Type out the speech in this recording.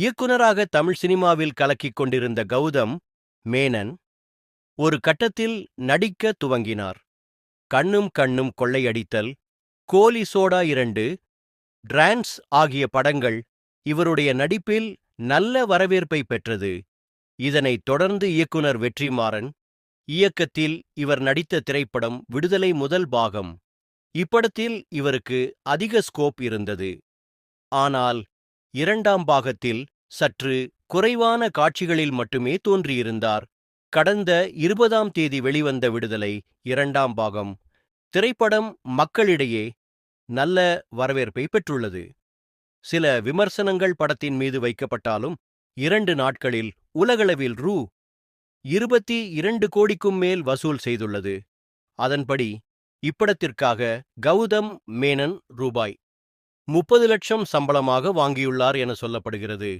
இயக்குனராக தமிழ் சினிமாவில் கலக்கிக் கொண்டிருந்த கௌதம் மேனன் ஒரு கட்டத்தில் நடிக்க துவங்கினார். கண்ணும் கண்ணும் கொள்ளையடித்தல் கோலி சோடா இரண்டு டிரான்ஸ் ஆகிய படங்கள் இவருடைய நடிப்பில் நல்ல வரவேற்பை பெற்றது. இதனைத் தொடர்ந்து இயக்குனர் வெற்றிமாறன் இயக்கத்தில் இவர் நடித்த திரைப்படம் விடுதலை முதல் பாகம். இப்படத்தில் இவருக்கு அதிக ஸ்கோப் இருந்தது. ஆனால் இரண்டாம் பாகத்தில் சற்று குறைவான காட்சிகளில் மட்டுமே தோன்றியிருந்தார். கடந்த இருபதாம் தேதி வெளிவந்த விடுதலை இரண்டாம் பாகம். திரைப்படம் மக்களிடையே நல்ல வரவேற்பை பெற்றுள்ளது. சில விமர்சனங்கள் படத்தின் மீது வைக்கப்பட்டாலும் இரண்டு நாட்களில் உலகளவில் ரூ. இருபத்தி இரண்டு கோடிக்கும் மேல் வசூல் செய்துள்ளது. அதன்படி இப்படத்திற்காக கௌதம் மேனன் ரூபாய் முப்பது லட்சம் சம்பளமாக வாங்கியுள்ளார் என சொல்லப்படுகிறது.